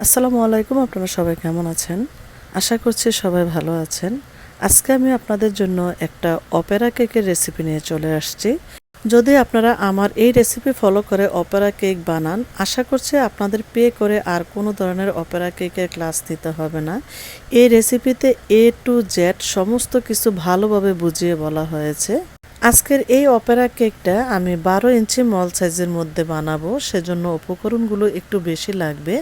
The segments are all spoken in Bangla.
আসসালামু আলাইকুম, আপনারা সবাই কেমন আছেন? আশা করছি সবাই ভালো আছেন। আজকে আমি আপনাদের জন্য একটা অপেরা কেকের রেসিপি নিয়ে চলে আসছি। যদি আপনারা আমার এই রেসিপি ফলো করে অপেরা কেক বানান, আশা করছি আপনাদের পে করে আর কোনো ধরনের অপেরা কেকের ক্লাস নিতে হবে না। এই রেসিপিতে এ টু জেড সমস্ত কিছু ভালোভাবে বুঝিয়ে বলা হয়েছে। আজকের এই অপেরা কেকটা আমি বারো ইঞ্চি মল সাইজের মধ্যে বানাবো, সেজন্য উপকরণগুলো একটু বেশি লাগবে।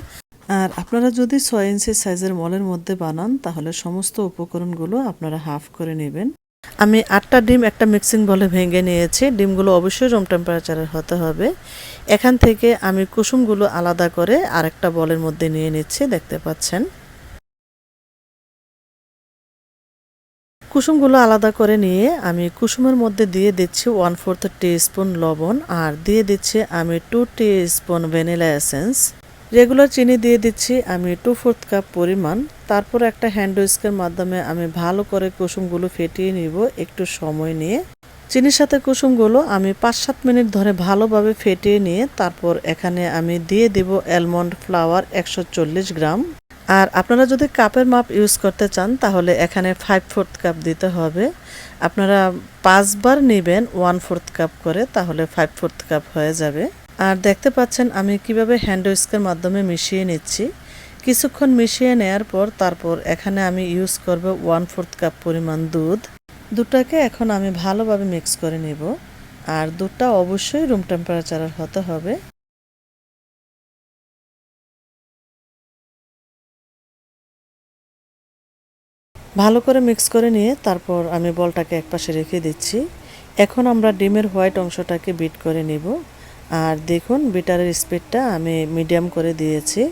আর আপনারা যদি ছয় ইঞ্চি সাইজের মলের মধ্যে বানান, তাহলে সমস্ত উপকরণগুলো আপনারা হাফ করে নেবেন। আমি আটটা ডিম একটা মিক্সিং বলে ভেঙে নিয়েছি। ডিমগুলো অবশ্যই রুম টেম্পারেচারের হতে হবে। এখান থেকে আমি কুসুমগুলো আলাদা করে আরেকটা বলের মধ্যে নিয়ে নিচ্ছি, দেখতে পাচ্ছেন। কুসুমগুলো আলাদা করে নিয়ে আমি কুসুমের মধ্যে দিয়ে দিচ্ছি ওয়ান ফোর্থ টি স্পুন লবণ, আর দিয়ে দিচ্ছি আমি two teaspoon vanilla essence regular চিনি দিয়ে দিচ্ছি আমি টু ফোর্থ কাপ পরিমাণ। তারপর একটা হ্যান্ড উইস্কের মাধ্যমে আমি ভালো করে কুসুমগুলো ফেটিয়ে নিব একটু সময় নিয়ে। চিনির সাথে কুসুমগুলো আমি পাঁচ সাত মিনিট ধরে ভালোভাবে ফেটিয়ে নিয়ে তারপর এখানে আমি দিয়ে দিব অ্যালমন্ড ফ্লাওয়ার একশো চল্লিশ গ্রাম। আর আপনারা যদি কাপের মাপ ইউজ করতে চান, তাহলে এখানে ফাইভ ফোর্থ কাপ দিতে হবে। আপনারা পাঁচবার নেবেন ওয়ান ফোর্থ কাপ করে, তাহলে ফাইভ ফোর্থ কাপ হয়ে যাবে। আর দেখতে পাচ্ছেন, আমি কীভাবে হ্যান্ড উইস্কের মাধ্যমে মিশিয়ে নিচ্ছি। কিছুক্ষণ মিশিয়ে নেয়ার পর তারপর এখানে আমি ইউজ করব ওয়ান ফোর্থ কাপ পরিমাণ দুধ। দুধটাকে এখন আমি ভালোভাবে মিক্স করে নেব। আর দুধটা অবশ্যই রুম টেম্পারেচারের হতে হবে। ভালো করে মিক্স করে নিয়ে তারপর আমি বলটাকে একপাশে রেখে দিচ্ছি। এখন আমরা ডিমের হোয়াইট অংশটাকে বিট করে নিব। আর দেখুন, বিটারের স্পিডটা আমি মিডিয়াম করে দিয়েছি।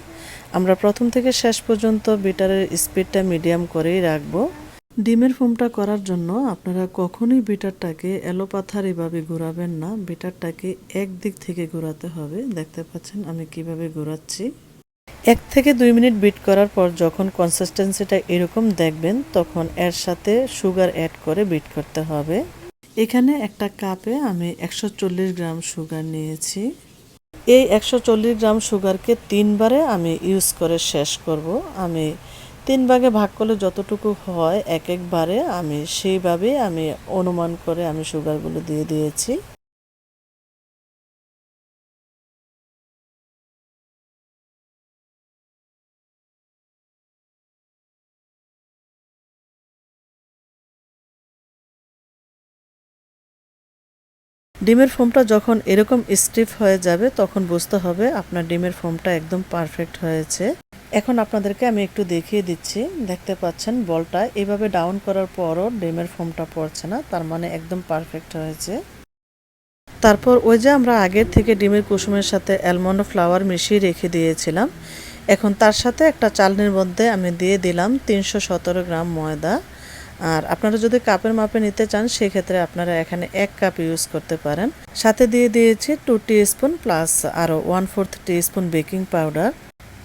আমরা প্রথম থেকে শেষ পর্যন্ত বিটারের স্পিডটা মিডিয়াম করেই রাখব। ডিমের ফোমটা করার জন্য আপনারা কখনোই বিটারটাকে এলোপাথার এভাবে ঘোরাবেন না। বিটারটাকে এক দিক থেকে ঘোরাতে হবে। দেখতে পাচ্ছেন আমি কীভাবে ঘোরাচ্ছি। এক থেকে দুই মিনিট বিট করার পর যখন কনসিস্টেন্সিটা এরকম দেখবেন, তখন এর সাথে সুগার অ্যাড করে বিট করতে হবে। এখানে একটা কাপে আমি একশো চল্লিশ গ্রাম সুগার নিয়েছি। এই একশো চল্লিশ গ্রাম সুগারকে তিনবারে আমি ইউজ করে শেষ করব। আমি তিন ভাগে ভাগ করলে যতটুকু হয়, এক একবারে আমি সেইভাবে আমি অনুমান করে আমি সুগারগুলো দিয়ে দিয়েছি। ডিমের ফোমটা যখন এরকম স্টিফ হয়ে যাবে, তখন বুঝতে হবে আপনার ডিমের ফোমটা একদম পারফেক্ট হয়েছে। এখন আপনাদেরকে আমি একটু দেখিয়ে দিচ্ছি। দেখতে পাচ্ছেন বলটা এভাবে ডাউন করার পরও ডিমের ফোমটা পড়ছে না, তার মানে একদম পারফেক্ট হয়েছে। তারপর ওই যে আমরা আগের থেকে ডিমের কুসুমের সাথে অ্যালমন্ড ফ্লাওয়ার মিশিয়ে রেখে দিয়েছিলাম। এখন তার সাথে একটা চালনির মধ্যে আমি দিয়ে দিলাম তিনশো সতেরো গ্রাম ময়দা। আর আপনারা যদি কাপের মাপে নিতে চান, সেক্ষেত্রে আপনারা এখানে এক কাপ ইউজ করতে পারেন। সাথে দিয়ে দিয়েছি টু টি স্পুন প্লাস আরও one fourth spoon baking powder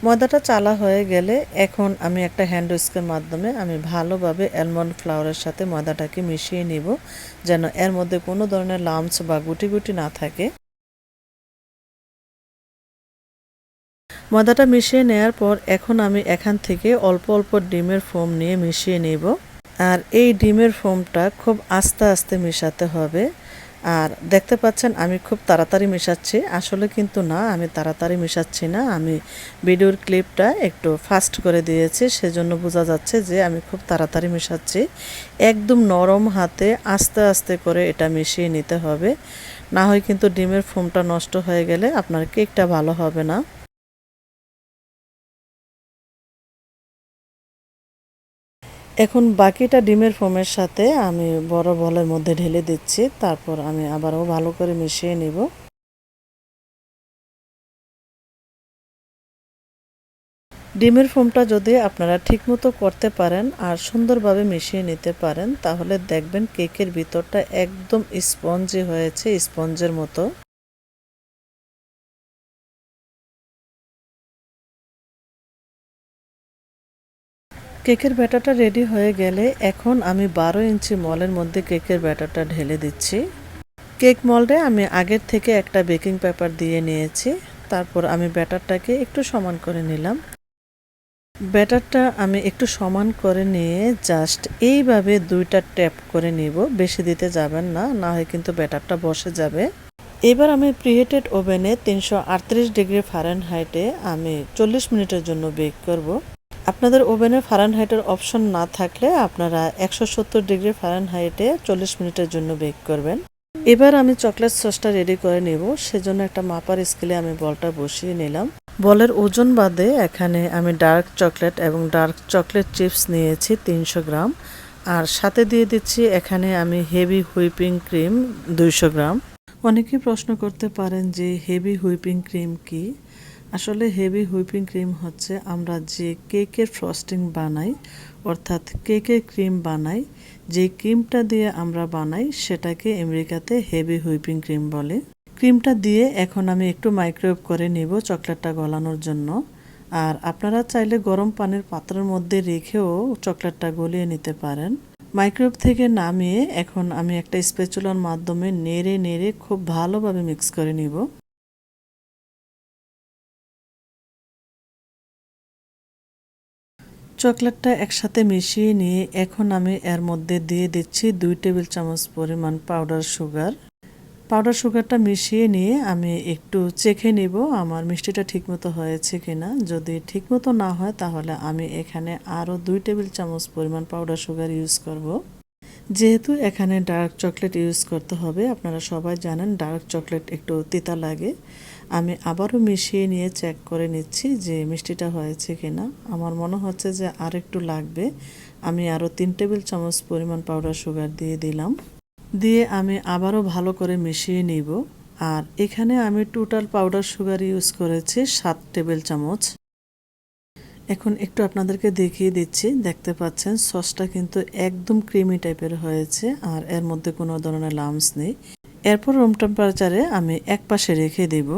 ময়দাটা চালা হয়ে গেলে এখন আমি একটা হ্যান্ড উইস্কের মাধ্যমে আমি ভালোভাবে অ্যালমন্ড ফ্লাওয়ারের সাথে ময়দাটাকে মিশিয়ে নিব, যেন এর মধ্যে কোনো ধরনের লামস বা গুটি গুটি না থাকে। ময়দাটা মিশিয়ে নেয়ার পর এখন আমি এখান থেকে অল্প অল্প ডিমের ফোম নিয়ে মিশিয়ে নিব। আর এই ডিমের ফোমটা খুব আস্তে আস্তে মেশাতে হবে। আর দেখতে পাচ্ছেন, আমি খুব তাড়াতাড়ি মেশাচ্ছি। আসলে কিন্তু না, আমি তাড়াতাড়ি মেশাচ্ছি না। আমি ভিডিওর ক্লিপটা একটু ফাস্ট করে দিয়েছি, সেজন্য বোঝা যাচ্ছে যে আমি খুব তাড়াতাড়ি মেশাচ্ছি। একদম নরম হাতে আস্তে আস্তে করে এটা মিশিয়ে নিতে হবে। না হয় কিন্তু ডিমের ফোমটা নষ্ট হয়ে গেলে আপনার কেকটা ভালো হবে না। এখন বাকিটা ডিমের ফোমের সাথে আমি বড় বলের মধ্যে ঢেলে দিচ্ছি, তারপর আমি আবারও ভালো করে মিশিয়ে নিব। ডিমের ফোমটা যদি আপনারা ঠিকমতো করতে পারেন আর সুন্দরভাবে মিশিয়ে নিতে পারেন, তাহলে দেখবেন কেকের ভিতরটা একদম স্পঞ্জি হয়েছে, স্পঞ্জের মতো। কেকের ব্যাটারটা রেডি হয়ে গেলে এখন আমি বারো ইঞ্চি মলের মধ্যে কেকের ব্যাটারটা ঢেলে দিচ্ছি। কেক মলডে আমি আগের থেকে একটা বেকিং পেপার দিয়ে নিয়েছি। তারপর আমি ব্যাটারটাকে একটু সমান করে নিলাম। ব্যাটারটা আমি একটু সমান করে নিয়ে জাস্ট এইভাবে দুইটা ট্যাপ করে নিব। বেশি দিতে যাবেন না না হয় কিন্তু ব্যাটারটা বসে যাবে। এবার আমি প্রিহেটেড ওভেনে তিনশো আটত্রিশ ডিগ্রি ফারেনহাইটে আমি চল্লিশ মিনিটের জন্য বেক করব। আপনাদের ওভেনে ফারেনহাইটের অপশন না থাকলে আপনারা একশো সত্তর ডিগ্রি ফারেনহাইটে চল্লিশ মিনিটের জন্য বেক করবেন। এবার আমি চকলেট সসটা রেডি করে নেব। সেজন্য একটা মাপার স্কেলে আমি বলটা বসিয়ে নিলাম। বলের ওজন বাদে এখানে আমি ডার্ক চকলেট এবং ডার্ক চকলেট চিপস নিয়েছি তিনশো গ্রাম। আর সাথে দিয়ে দিচ্ছি এখানে আমি হেভি হুইপিং ক্রিম দুইশো গ্রাম। অনেকেই প্রশ্ন করতে পারেন যে হেভি হুইপিং ক্রিম কি? আসলে হেভি হুইপিং ক্রিম হচ্ছে আমরা যে কেকের ফ্রস্টিং বানাই, অর্থাৎ কেকের ক্রিম বানাই, যে ক্রিমটা দিয়ে আমরা বানাই সেটাকে আমেরিকাতে হেভি হুইপিং ক্রিম বলে। ক্রিমটা দিয়ে এখন আমি একটু মাইক্রোওয়েভ করে নিব চকলেটটা গলানোর জন্য। আর আপনারা চাইলে গরম পানির পাত্রের মধ্যে রেখেও চকলেটটা গলিয়ে নিতে পারেন। মাইক্রোওয়েভ থেকে নামিয়ে এখন আমি একটা স্পেচুলার মাধ্যমে নেড়ে নেড়ে খুব ভালোভাবে মিক্স করে নিব। চকলেটটা একসাথে মিশিয়ে নিয়ে এখন আমি এর মধ্যে দিয়ে দিচ্ছি দুই টেবিল চামচ পরিমাণ পাউডার সুগার। পাউডার সুগারটা মিশিয়ে নিয়ে আমি একটু চেখে নিব আমার মিষ্টিটা ঠিকমতো হয়েছে কি না যদি ঠিকমতো না হয় তাহলে আমি এখানে আরও দুই টেবিল চামচ পরিমাণ পাউডার সুগার ইউজ করব। যেহেতু এখানে ডার্ক চকলেট ইউজ করতে হবে, আপনারা সবাই জানেন ডার্ক চকলেট একটু তিতা লাগে। আমি আবারও মিশিয়ে নিয়ে চেক করে নিচ্ছি যে মিষ্টিটা হয়েছে কিনা। আমার মনে হচ্ছে যে আর একটু লাগবে। আমি আরও তিন টেবিল চামচ পরিমাণ পাউডার সুগার দিয়ে দিলাম। দিয়ে আমি আবারও ভালো করে মিশিয়ে নিব। আর এখানে আমি টোটাল পাউডার সুগার ইউজ করেছি সাত টেবিল চামচ। এখন একটু আপনাদেরকে দেখিয়ে দিচ্ছি। দেখতে পাচ্ছেন, সসটা কিন্তু একদম ক্রিমি টাইপের হয়েছে আর এর মধ্যে কোনো ধরনের লামস নেই। এরপর রুম টেম্পারেচারে আমি এক পাশে রেখে দেব।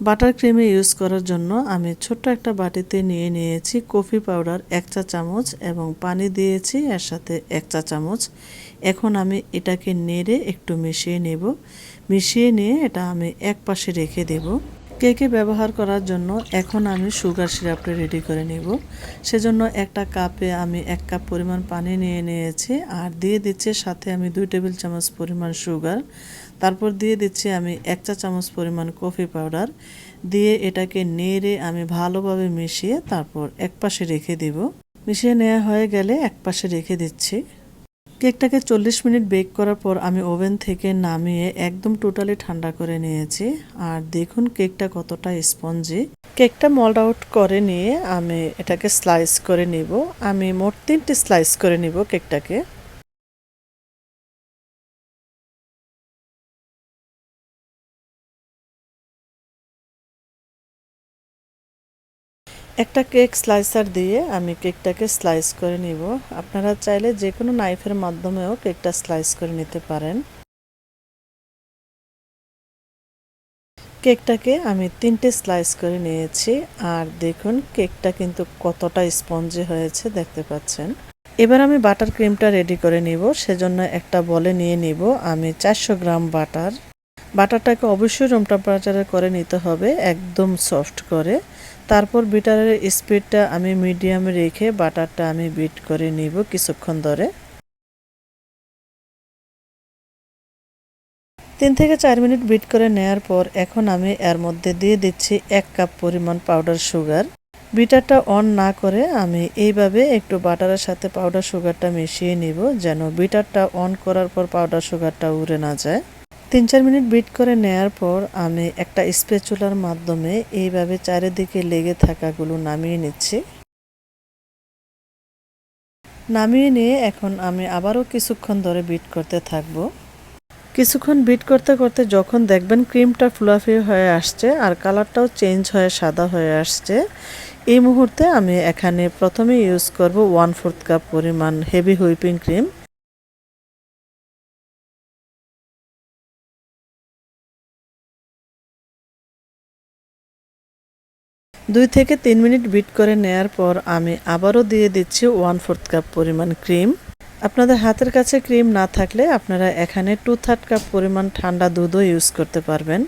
বাটার ক্রিমে ইউজ করার জন্য আমি ছোট্ট একটা বাটিতে নিয়ে নিয়েছি কফি পাউডার এক চা চামচ এবং পানি দিয়েছি এর সাথে এক চা চামচ। এখন আমি এটাকে নেড়ে একটু মিশিয়ে নেব। মিশিয়ে নিয়ে এটা আমি এক পাশে রেখে দেব। কেকে ব্যবহার করার জন্য এখন আমি সুগার সিরাপটা রেডি করে নেব। সেজন্য একটা কাপে আমি এক কাপ পরিমাণ পানি নিয়ে নিয়েছি আর দিয়ে দিচ্ছি সাথে আমি দুই টেবিল চামচ পরিমাণ সুগার। তারপর দিয়ে দিচ্ছি আমি এক চা চামচ পরিমাণ কফি পাউডার দিয়ে এটাকে নেড়ে আমি ভালোভাবে মিশিয়ে তারপর এক পাশে রেখে দিব। মিশিয়ে নেওয়া হয়ে গেলে এক পাশে রেখে দিচ্ছি। কেকটাকে চল্লিশ মিনিট বেক করার পর আমি ওভেন থেকে নামিয়ে একদম টোটালি ঠান্ডা করে নিয়েছি। আর দেখুন কেকটা কতটা স্পঞ্জি। কেকটা মল্ড আউট করে নিয়ে আমি এটাকে স্লাইস করে নিব। আমি মোট তিনটি স্লাইস করে নিব কেকটাকে। একটা কেক স্লাইসার দিয়ে আমি কেকটাকে স্লাইস করে নিব। আপনারা চাইলে যে কোনো নাইফের মাধ্যমেও কেকটা স্লাইস করে নিতে পারেন। কেকটাকে আমি তিনটে স্লাইস করে নিয়েছি। আর দেখুন, কেকটা কিন্তু কতটা স্পঞ্জি হয়েছে, দেখতে পাচ্ছেন। এবার আমি বাটার ক্রিমটা রেডি করে নিব। সেজন্য একটা বলে নিয়ে নিব। আমি চারশো গ্রাম বাটার। বাটারটাকে অবশ্যই রুম টেম্পারেচারে করে নিতে হবে, একদম সফট করে। তারপর বিটারের স্পিডটা আমি মিডিয়ামে রেখে বাটারটা আমি বিট করে নিব কিছুক্ষণ ধরে। তিন থেকে চার মিনিট বিট করে নেয়ার পর এখন আমি এর মধ্যে দিয়ে দিচ্ছি এক কাপ পরিমাণ পাউডার সুগার বিটারটা অন না করে আমি এইভাবে একটু বাটারের সাথে পাউডার সুগারটা মিশিয়ে নিব যেন বিটারটা অন করার পর পাউডার সুগারটা উড়ে না যায়। তিন চার মিনিট বিট করে নেয়ার পর আমি একটা স্পেচুলার মাধ্যমে এইভাবে চারিদিকে লেগে থাকাগুলো নামিয়ে নিচ্ছি। নামিয়ে নিয়ে এখন আমি আবারও কিছুক্ষণ ধরে বিট করতে থাকব। কিছুক্ষণ বিট করতে করতে যখন দেখবেন ক্রিমটা ফ্লুফি হয়ে আসছে আর কালারটাও চেঞ্জ হয়ে সাদা হয়ে আসছে, এই মুহূর্তে আমি এখানে প্রথমে ইউজ করব ওয়ান ফোর্থ কাপ পরিমাণ হেভি হুইপিং ক্রিম দুই থেকে তিন মিনিট বিট করে নেয়ার পর আমি আবারও দিয়ে দিচ্ছি ওয়ান ফোর্থ কাপ পরিমাণ ক্রিম। আপনাদের হাতের কাছে ক্রিম না থাকলে আপনারা এখানে টু থার্ড কাপ পরিমাণ ঠান্ডা দুধও ইউজ করতে পারবেন।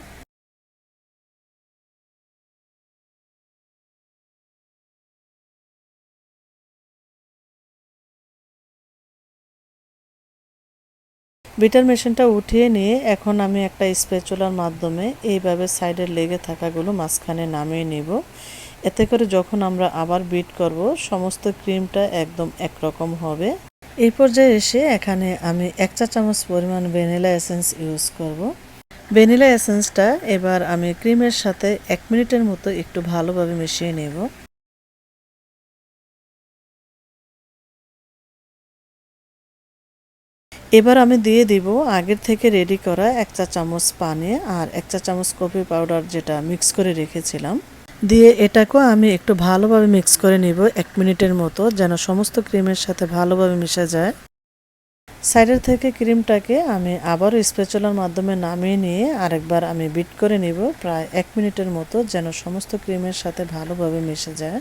বিটার মেশিনটা উঠিয়ে নিয়ে এখন আমি একটা স্পেচুলার মাধ্যমে এইভাবে সাইডের লেগে থাকাগুলো মাঝখানে নামিয়ে নিব। এতে করে যখন আমরা আবার বিট করব, সমস্ত ক্রিমটা একদম একরকম হবে। এই পর্যায়ে এসে এখানে আমি এক চা চামচ পরিমাণ ভ্যানিলা এসেন্স ইউজ করব। ভ্যানিলা এসেন্সটা এবার আমি ক্রিমের সাথে এক মিনিটের মতো একটু ভালোভাবে মিশিয়ে নেব। এবার আমি দিয়ে দিব আগের থেকে রেডি করা এক চা চামচ পানি আর এক চা চামচ কফি পাউডার যেটা মিক্স করে রেখেছিলাম। দিয়ে এটাকেও আমি একটু ভালোভাবে মিক্স করে নিব এক মিনিটের মতো যেন সমস্ত ক্রিমের সাথে ভালোভাবে মিশে যায়। সাইডের থেকে ক্রিমটাকে আমি আবারও স্পেচলার মাধ্যমে নামিয়ে নিয়ে আরেকবার আমি বিট করে নিব প্রায় এক মিনিটের মতো যেন সমস্ত ক্রিমের সাথে ভালোভাবে মিশে যায়।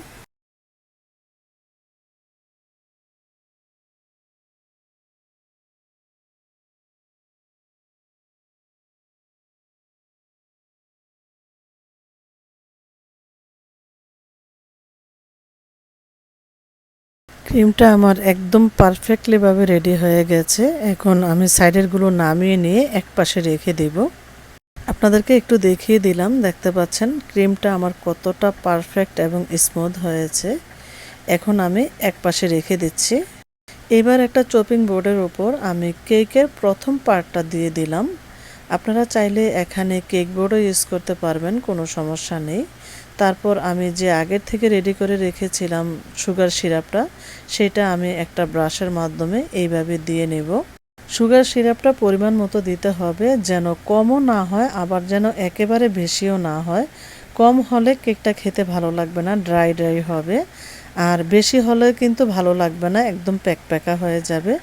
ক্রিমটা আমার একদম পারফেক্টলিভাবে রেডি হয়ে গেছে। এখন আমি সাইডেরগুলো নামিয়ে নিয়ে এক পাশে রেখে দেব। আপনাদেরকে একটু দেখিয়ে দিলাম, দেখতে পাচ্ছেন ক্রিমটা আমার কতটা পারফেক্ট এবং স্মুথ হয়েছে। এখন আমি এক পাশে রেখে দিচ্ছি। এবার একটা চপিং বোর্ডের ওপর আমি কেকের প্রথম পার্টটা দিয়ে দিলাম। আপনারা চাইলে এখানে কেক বোর্ডও ইউজ করতে পারবেন, কোনো সমস্যা নেই। তারপর আমি যে আগের থেকে রেডি করে রেখেছিলাম সুগার সিরাপটা সেটা আমি একটা ব্রাশের মাধ্যমে এইভাবে দিয়ে নেব। সুগার সিরাপটা পরিমাণ মতো দিতে হবে যেন কমও না হয়, আবার যেন একেবারে বেশিও না হয়। কম হলে কেকটা খেতে ভালো লাগবে না ড্রাই ড্রাই হবে। আর বেশি হলে কিন্তু ভালো লাগবে না, একদম প্যাক, প্যাকা হয়ে যাবে।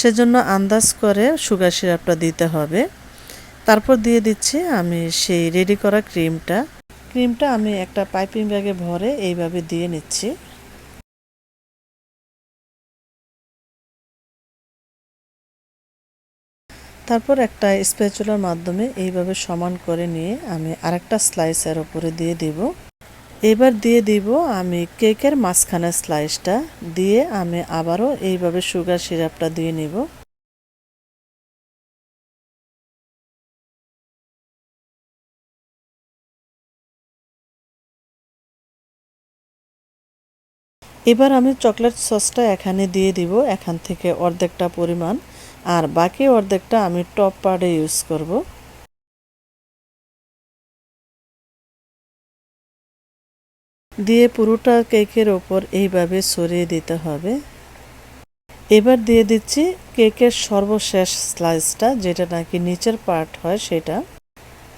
সেজন্য আন্দাজ করে সুগার সিরাপটা দিতে হবে। তারপর দিয়ে দিচ্ছি আমি সেই রেডি করা ক্রিমটা ক্রিমটা আমি একটা পাইপিং ব্যাগে ভরে এইভাবে দিয়ে নিচ্ছি। তারপর একটা স্প্যাচুলার মাধ্যমে এইভাবে সমান করে নিয়ে আমি আরেকটা স্লাইসের ওপরে দিয়ে দিব। এবার দিয়ে দিব আমি কেকের মাঝখানে স্লাইসটা, দিয়ে আমি আবারও এইভাবে সুগার সিরাপটা দিয়ে নিব। এবার আমি চকলেট সসটা এখানে দিয়ে দিব, এখান থেকে অর্ধেকটা পরিমাণ। আর বাকি অর্ধেকটা আমি টপ পার্টে ইউজ করব। দিয়ে পুরোটা কেকের ওপর এইভাবে সরিয়ে দিতে হবে। এবার দিয়ে দিচ্ছি কেকের সর্বশেষ স্লাইসটা, যেটা নাকি নিচের পার্ট হয় সেটা।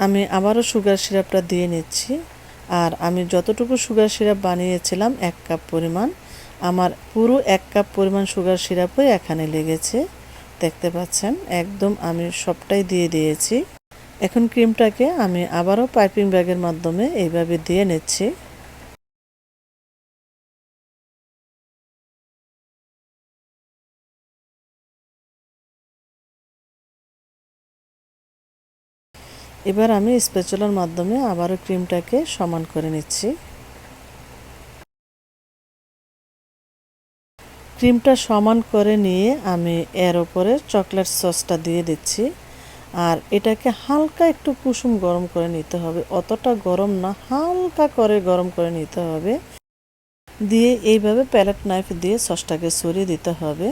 আমি আবারও সুগার সিরাপটা দিয়ে নিচ্ছি। আর আমি যতটুকু সুগার সিরাপ বানিয়েছিলাম, এক কাপ পরিমাণ। আমার পুরো এক কাপ পরিমাণ সুগার সিরাপই এখানে লেগেছে। দেখতে পাচ্ছেন, একদম আমি সবটাই দিয়ে দিয়েছি। এখন ক্রিমটাকে আমি আবারও পাইপিং ব্যাগের মাধ্যমে এইভাবে দিয়ে নিচ্ছি। এবার আমি স্পেচুলার মাধ্যমে আবারও ক্রিমটাকে সমান করে নিচ্ছি। ক্রিমটা সমান করে নিয়ে আমি এর ওপরে চকলেট সসটা দিয়ে দিচ্ছি। আর এটাকে হালকা একটু কুসুম গরম করে নিতে হবে। অতটা গরম না, হালকা করে গরম করে নিতে হবে। দিয়ে এইভাবে প্যালেট নাইফ দিয়ে সসটাকে সরিয়ে দিতে হবে।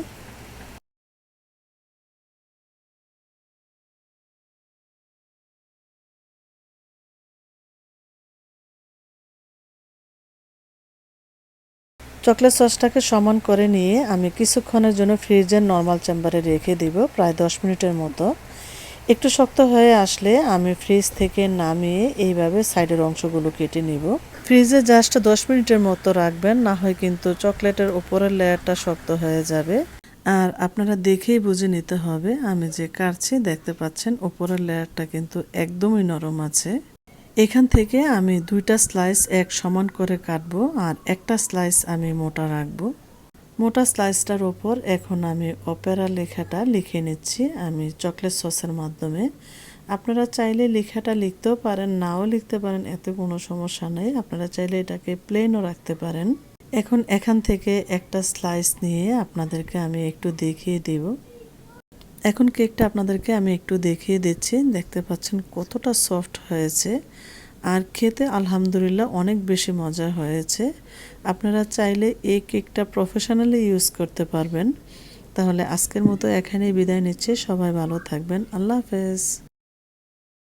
চকলেট সসটাকে সমান করে নিয়ে আমি কিছুক্ষণের জন্য ফ্রিজের নর্মাল চেম্বারে রেখে দিব, প্রায় দশ মিনিটের মতো। একটু শক্ত হয়ে আসলে আমি ফ্রিজ থেকে নামিয়ে এইভাবে সাইডের অংশগুলো কেটে নিব। ফ্রিজে জাস্ট দশ মিনিটের মতো রাখবেন, না হয় কিন্তু চকলেটের উপরের লেয়ারটা শক্ত হয়ে যাবে। আর আপনারা দেখেই বুঝে নিতে হবে, আমি যে কাটছি, দেখতে পাচ্ছেন, উপরের লেয়ারটা কিন্তু একদমই নরম আছে। এখান থেকে আমি দুইটা স্লাইস এক সমান করে কাটবো আর একটা স্লাইস আমি মোটা রাখব। মোটা স্লাইসটার ওপর এখন আমি অপেরা লেখাটা লিখে নিচ্ছি আমি চকলেট সসের মাধ্যমে। আপনারা চাইলে লেখাটা লিখতেও পারেন, নাও লিখতে পারেন, এতে কোনো সমস্যা নেই। আপনারা চাইলে এটাকে প্লেনও রাখতে পারেন। এখন এখান থেকে একটা স্লাইস নিয়ে আপনাদেরকে আমি একটু দেখিয়ে দিব। এখন কেকটা আপনাদেরকে আমি একটু দেখিয়ে দিচ্ছি। দেখতে পাচ্ছেন কতটা সফট হয়েছে। আর খেতে আলহামদুলিল্লাহ অনেক বেশি মজা হয়েছে। আপনারা চাইলে এই কেকটা প্রফেশনালি ইউজ করতে পারবেন। তাহলে আজকের মতো এখানেই বিদায় নিচ্ছে। সবাই ভালো থাকবেন। আল্লাহ হাফেজ।